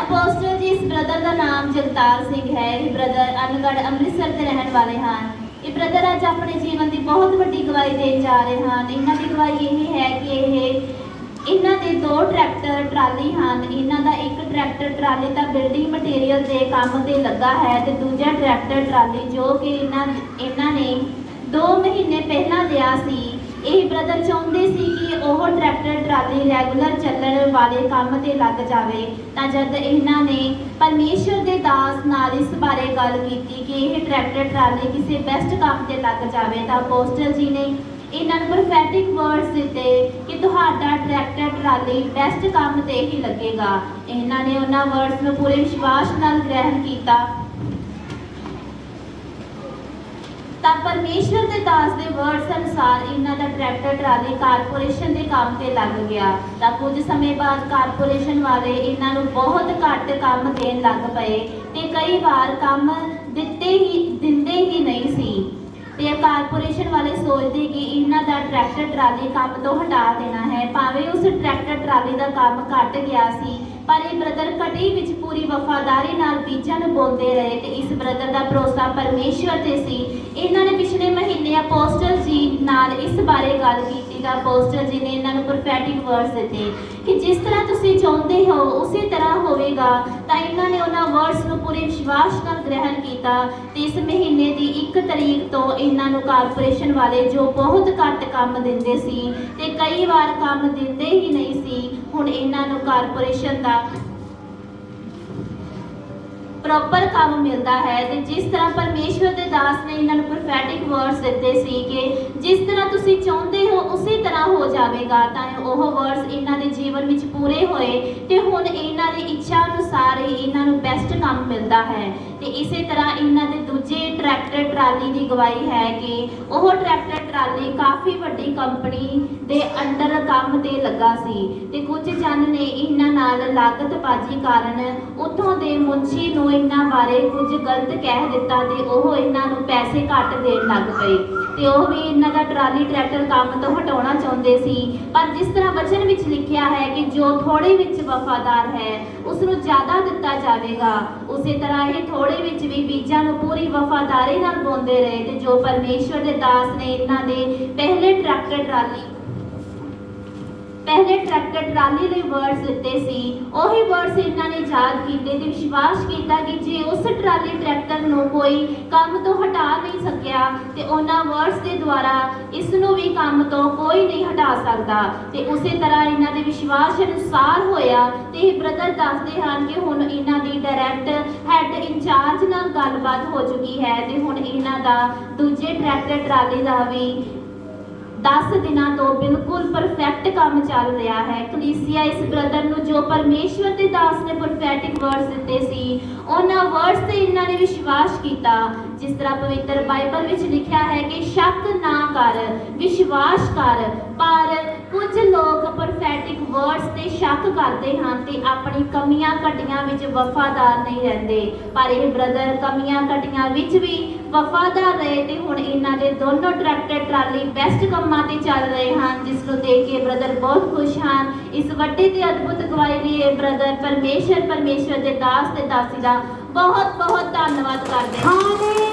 Apostle ਜੀ ਇਸ brother ਦਾ ਨਾਮ ਜਗਤਾਰ ਸਿੰਘ ਹੈ। ਇਹ ਬ੍ਰਦਰ ਅਨਗੜ ਅੰਮ੍ਰਿਤਸਰ ਦੇ ਰਹਿਣ ਵਾਲੇ ਹਨ। ਇਹ ਬ੍ਰਦਰ ਅੱਜ ਆਪਣੇ ਜੀਵਨ ਦੀ ਬਹੁਤ ਵੱਡੀ ਗਵਾਹੀ ਦੇਣ ਜਾ ਰਹੇ ਹਨ। ਇਹਨਾਂ ਦੀ ਗਵਾਹੀ ਇਹ ਹੈ ਕਿ ਇਹ ਇਹਨਾਂ ਦੇ ਦੋ ਟਰੈਕਟਰ ਟਰਾਲੀ ਹਨ। ਇਹਨਾਂ ਦਾ ਇੱਕ ਟਰੈਕਟਰ ਟਰਾਲੀ ਤਾਂ ਬਿਲਡਿੰਗ ਮਟੀਰੀਅਲ ਦੇ ਕੰਮ ਤੇ ਲੱਗਾ ਹੈ ਤੇ ਦੂਜਾ ਟਰੈਕਟਰ ਟਰਾਲੀ ਜੋ ਕਿ ਇਹਨਾਂ ਇਹਨਾਂ ਨੇ 2 ਮਹੀਨੇ ਪਹਿਲਾਂ ਲਿਆ ਸੀ। ਇਹ ਬ੍ਰਦਰ ਚਾਹੁੰਦੇ ਸੀ ਕਿ ਉਹ ਟਰੈਕਟਰ ਟਰਾਲੀ ਰੈਗੂਲਰ ਚੱਲਣ ਵਾਲੇ ਕੰਮ ਤੇ ਲੱਗ ਜਾਵੇ। ਤਾਂ ਜਦ ਇਹਨਾਂ ਨੇ ਪਰਮੇਸ਼ਰ ਦੇ ਦਾਸ ਨਾਲ ਇਸ ਬਾਰੇ ਗੱਲ ਕੀਤੀ ਕਿ ਇਹ ਟਰੈਕਟਰ ਟਰਾਲੀ ਕਿਸੇ ਬੈਸਟ ਕੰਮ ਤੇ ਲੱਗ ਜਾਵੇ, ਤਾਂ ਅਪੋਸਟਲ ਜੀ ਨੇ ਇਹਨਾਂ ਨੂੰ ਪ੍ਰੋਫੈਟਿਕ ਵਰਡਸ ਦਿੱਤੇ ਕਿ ਤੁਹਾਡਾ ਟਰੈਕਟਰ ਟਰਾਲੀ ਬੈਸਟ ਕੰਮ ਤੇ ਹੀ ਲੱਗੇਗਾ। ਇਹਨਾਂ ਨੇ ਉਹਨਾਂ ਵਰਡਸ ਨੂੰ ਪੂਰੇ ਵਿਸ਼ਵਾਸ ਨਾਲ ਗ੍ਰਹਿਣ ਕੀਤਾ। ਤਾਂ ਪਰਮੇਸ਼ਵਰ ਦੇ ਦਾਸ ਦੇ ਵਰਡਸ ਅਨੁਸਾਰ ਇਹਨਾਂ ਦਾ ਟਰੈਕਟਰ ਟਰਾਲੀ ਕਾਰਪੋਰੇਸ਼ਨ ਦੇ ਕੰਮ ਤੇ ਲੱਗ ਗਿਆ। ਤਾਂ ਕੁਝ ਸਮੇਂ ਬਾਅਦ ਕਾਰਪੋਰੇਸ਼ਨ ਵਾਲੇ ਇਹਨਾਂ ਨੂੰ ਬਹੁਤ ਘੱਟ ਕੰਮ ਦੇਣ ਲੱਗ ਪਏ ਤੇ ਕਈ ਵਾਰ ਕੰਮ ਦਿੱਤੇ ਹੀ, ਦਿੰਦੇ ਹੀ ਨਹੀਂ ਸੀ। ਤੇ ਕਾਰਪੋਰੇਸ਼ਨ ਵਾਲੇ ਸੋਚਦੇ ਕਿ ਇਹਨਾਂ ਦਾ ਟਰੈਕਟਰ ਟਰਾਲੀ ਕੰਮ ਤੋਂ ਹਟਾ ਦੇਣਾ ਹੈ। ਭਾਵੇਂ ਉਸ ਟਰੈਕਟਰ ਟਰਾਲੀ ਦਾ ਕੰਮ ਘਟ ਗਿਆ ਸੀ ਪਰ ਇਹ ਬ੍ਰਦਰ ਕਟੀ ਵਿੱਚ ਪੂਰੀ ਵਫਾਦਾਰੀ ਨਾਲ ਬੀਜਾਂ ਨੂੰ ਬੋਲਦੇ ਰਹੇ ਤੇ ਇਸ ਬ੍ਰਦਰ ਦਾ ਭਰੋਸਾ ਪਰਮੇਸ਼ਵਰ ਤੇ ਸੀ। ਇਹਨਾਂ ਨੇ ਪਿਛਲੇ ਮਹੀਨੇ ਅਪੋਸਟਲ ਜੀ ਨਾਲ ਇਸ ਬਾਰੇ ਗੱਲ ਕੀਤੀ ਤਾਂ ਅਪੋਸਟਲ ਜੀ ਨੇ ਇਹਨਾਂ ਨੂੰ ਪ੍ਰੋਫੈਟਿਕ ਵਰਡਸ ਦਿੱਤੇ ਕਿ ਜਿਸ ਤਰ੍ਹਾਂ ਤੁਸੀਂ ਚਾਹੁੰਦੇ ਹੋ, ਉਸੇ ਤਰ੍ਹਾਂ ਹੋਵੇਗਾ। ਤਾਂ ਇਹਨਾਂ ਨੇ ਉਹਨਾਂ ਵਰਡਸ ਨੂੰ ਪੂਰੇ ਵਿਸ਼ਵਾਸ ਨਾਲ ਗ੍ਰਹਿਣ ਕੀਤਾ ਤੇ ਇਸ 1 ਤਰੀਕ ਤੋਂ ਇਹਨਾਂ ਨੂੰ ਕਾਰਪੋਰੇਸ਼ਨ ਵਾਲੇ ਜੋ ਬਹੁਤ ਘੱਟ ਕੰਮ ਦਿੰਦੇ ਸੀ ਤੇ ਕਈ ਵਾਰ ਕੰਮ ਦਿੰਦੇ ਹੀ ਨਹੀਂ ਸੀ, ਹੁਣ ਇਹਨਾਂ ਨੂੰ ਕਾਰਪੋਰੇਸ਼ਨ ਦਾ ਪ੍ਰੋਪਰ ਕੰਮ ਮਿਲਦਾ ਹੈ ਤੇ ਜਿਸ ਤਰ੍ਹਾਂ ਪਰਮੇਸ਼ਵਰ ਦੇ ਦਾਸ ਨੇ ਇਹਨਾਂ ਨੂੰ ਪ੍ਰੋਫੈਟਿਕ ਵਰਡਸ ਦਿੱਤੇ ਸੀ ਕਿ ਜਿਸ ਤਰ੍ਹਾਂ ਤੁਸੀਂ ਚਾਹੁੰਦੇ ਹੋ ਉਸੇ ਤਰ੍ਹਾਂ ਹੋ ਜਾਵੇਗਾ, ਤਾਂ ਉਹ ਵਰਡਸ ਇਹਨਾਂ ਦੇ ਜੀਵਨ ਵਿੱਚ ਪੂਰੇ ਹੋਏ ਤੇ ਹੁਣ ਇਹਨਾਂ ਦੀ ਇੱਛਾ ਅਨੁਸਾਰ ਹੀ ਇਹਨਾਂ ਨੂੰ ਬੈਸਟ ਕੰਮ ਮਿਲਦਾ ਹੈ। ਤੇ ਇਸੇ ਤਰ੍ਹਾਂ ਇਹਨਾਂ ਦੇ ਦੂਜੇ ਟਰੈਕਟਰ ਟਰਾਲੀ ਦੀ ਗਵਾਹੀ ਹੈ ਕਿ ਉਹ ਟਰੈਕਟਰ ਟਰਾਲੀ ਕਾਫੀ ਵੱਡੀ ਕੰਪਨੀ ਦੇ ਅੰਡਰ ਕੰਮ ਤੇ ਲੱਗਾ ਸੀ ਤੇ ਕੁਝ ਜਨ ਨੇ ਇਹਨਾਂ ਨਾਲ ਲਾਗਤ ਕਾਰਨ ਉੱਥੋਂ ਦੇ ਮੁੰਸ਼ੀ ਨੂੰ ਇਹਨਾਂ ਬਾਰੇ ਕੁਝ ਗਲਤ ਕਹਿ ਦਿੱਤਾ ਤੇ ਉਹ ਇਹਨਾਂ ਨੂੰ ਪੈਸੇ ਘੱਟ ਦੇਣ ਲੱਗ ਪਏ। ਤੇ ਉਹ ਵੀ ਇਹਨਾਂ ਦਾ ਟਰਾਲੀ, ਟਰੈਕਟਰ ਕੰਮ ਤੋਂ ਹਟਾਉਣਾ ਚਾਹੁੰਦੇ ਸੀ। ਪਰ ਜਿਸ ਤਰ੍ਹਾਂ ਵਚਨ ਵਿੱਚ ਲਿਖਿਆ ਹੈ ਕਿ ਜੋ ਥੋੜੇ ਵਿੱਚ ਵਫਾਦਾਰ ਹੈ ਉਸ ਨੂੰ ਜ਼ਿਆਦਾ ਦਿੱਤਾ ਜਾਵੇਗਾ। ਉਸੇ ਤਰ੍ਹਾਂ ਇਹ ਥੋੜੇ ਵਿੱਚ ਵੀ ਬੀਜਾਂ ਨੂੰ ਪੂਰੀ ਵਫਾਦਾਰੀ ਨਾਲ ਬੋਂਦੇ ਰਹੇ ਤੇ ਜੋ ਪਰਮੇਸ਼ਵਰ ਦੇ ਦਾਸ ਨੇ ਇਹਨਾਂ ਦੇ ਪਹਿਲੇ ਟਰੈਕਟਰ, ਟਰਾਲੀ ਪਹਿਲੇ ਟਰੈਕਟਰ ਟਰਾਲੀ ਲਈ ਵਰਡਸ ਦਿੱਤੇ ਸੀ। ਉਹੀ ਵਰਡਸ ਇਹਨਾਂ ਨੇ ਯਾਦ ਕੀਤੇ ਤੇ ਵਿਸ਼ਵਾਸ ਕੀਤਾ ਕਿ ਜੇ ਉਸ ਟਰਾਲੀ ਟਰੈਕਟਰ ਨੂੰ ਕੋਈ ਕੰਮ ਤੋਂ ਹਟਾ ਨਹੀਂ ਸਕਿਆ ਤੇ ਉਹਨਾਂ ਵਰਡਸ ਦੇ ਦੁਆਰਾ ਇਸ ਨੂੰ ਵੀ ਕੰਮ ਤੋਂ ਕੋਈ ਨਹੀਂ ਹਟਾ ਸਕਦਾ। ਤੇ ਉਸੇ ਤਰ੍ਹਾਂ ਇਹਨਾਂ ਦੇ ਵਿਸ਼ਵਾਸ ਅਨੁਸਾਰ ਹੋਇਆ ਤੇ ਇਹ ਬ੍ਰਦਰ ਦੱਸਦੇ ਹਨ ਕਿ ਹੁਣ ਇਹਨਾਂ ਦੀ ਡਾਇਰੈਕਟ ਹੈੱਡ ਇੰਚਾਰਜ ਨਾਲ ਗੱਲਬਾਤ ਹੋ ਚੁੱਕੀ ਹੈ ਤੇ ਹੁਣ ਇਹਨਾਂ ਦਾ ਦੂਜੇ ਟਰੈਕਟਰ ਟਰਾਲੀ ਦਾ ਵੀ 10 ਦਿਨਾਂ ਤੋਂ ਬਿਲਕੁਲ ਪਰਫੈਕਟ ਕੰਮ ਚੱਲ ਰਿਹਾ ਹੈ। ਕਲੀਸਿਆ ਇਸ ਬ੍ਰਦਰ ਨੂੰ ਜੋ ਪਰਮੇਸ਼ਵਰ ਦੇ ਦਾਸ ਨੇ ਪ੍ਰੋਫੈਟਿਕ ਵਰਡਸ ਦਿੱਤੇ ਸੀ, ਉਹਨਾਂ ਵਰਡਸ ਤੇ ਇਹਨਾਂ ਨੇ ਵਿਸ਼ਵਾਸ ਕੀਤਾ, ਜਿਸ ਤਰ੍ਹਾਂ ਪਵਿੱਤਰ ਬਾਈਬਲ ਵਿੱਚ ਲਿਖਿਆ ਹੈ ਕਿ ਸ਼ੱਕ ਨਾ ਕਰ, ਵਿਸ਼ਵਾਸ ਕਰ, ਪਰ ਲੋਕ ਪ੍ਰੋਫੈਟਿਕ ਵਰਡਸ ਤੇ ਸ਼ੱਕ ਕਰਦੇ ਹਨ ਤੇ ਆਪਣੀ ਕਮੀਆਂ ਘਟੀਆਂ ਵਿੱਚ ਵਫਾਦਾਰ ਨਹੀਂ ਰਹਿੰਦੇ। ਪਰ ਇਹ ਬ੍ਰਦਰ ਕਮੀਆਂ ਘਟੀਆਂ ਵਿੱਚ ਵੀ ਵਫਾਦਾਰ ਰਹੇ ਤੇ ਹੁਣ ਇਹਨਾਂ ਦੇ ਦੋਨੋਂ ਟਰੈਕਟਰ ਟਰਾਲੀ ਬੈਸਟ ਕੰਮਾਂ ਤੇ ਚੱਲ ਰਹੇ ਹਨ, ਜਿਸ ਨੂੰ ਦੇਖ ਕੇ ਬ੍ਰਦਰ ਬਹੁਤ ਖੁਸ਼ ਹਨ। ਇਸ ਵੱਡੇ ਤੇ ਅਦਭੁਤ ਗਵਾਹੀ ਲਈ ਇਹ ਬ੍ਰਦਰ ਪਰਮੇਸ਼ਰ ਪਰਮੇਸ਼ਰ ਦੇ ਦਾਸ ਤੇ ਦਾਸੀ ਦਾ ਬਹੁਤ ਬਹੁਤ ਧੰਨਵਾਦ ਕਰਦੇ ਹਾਂ।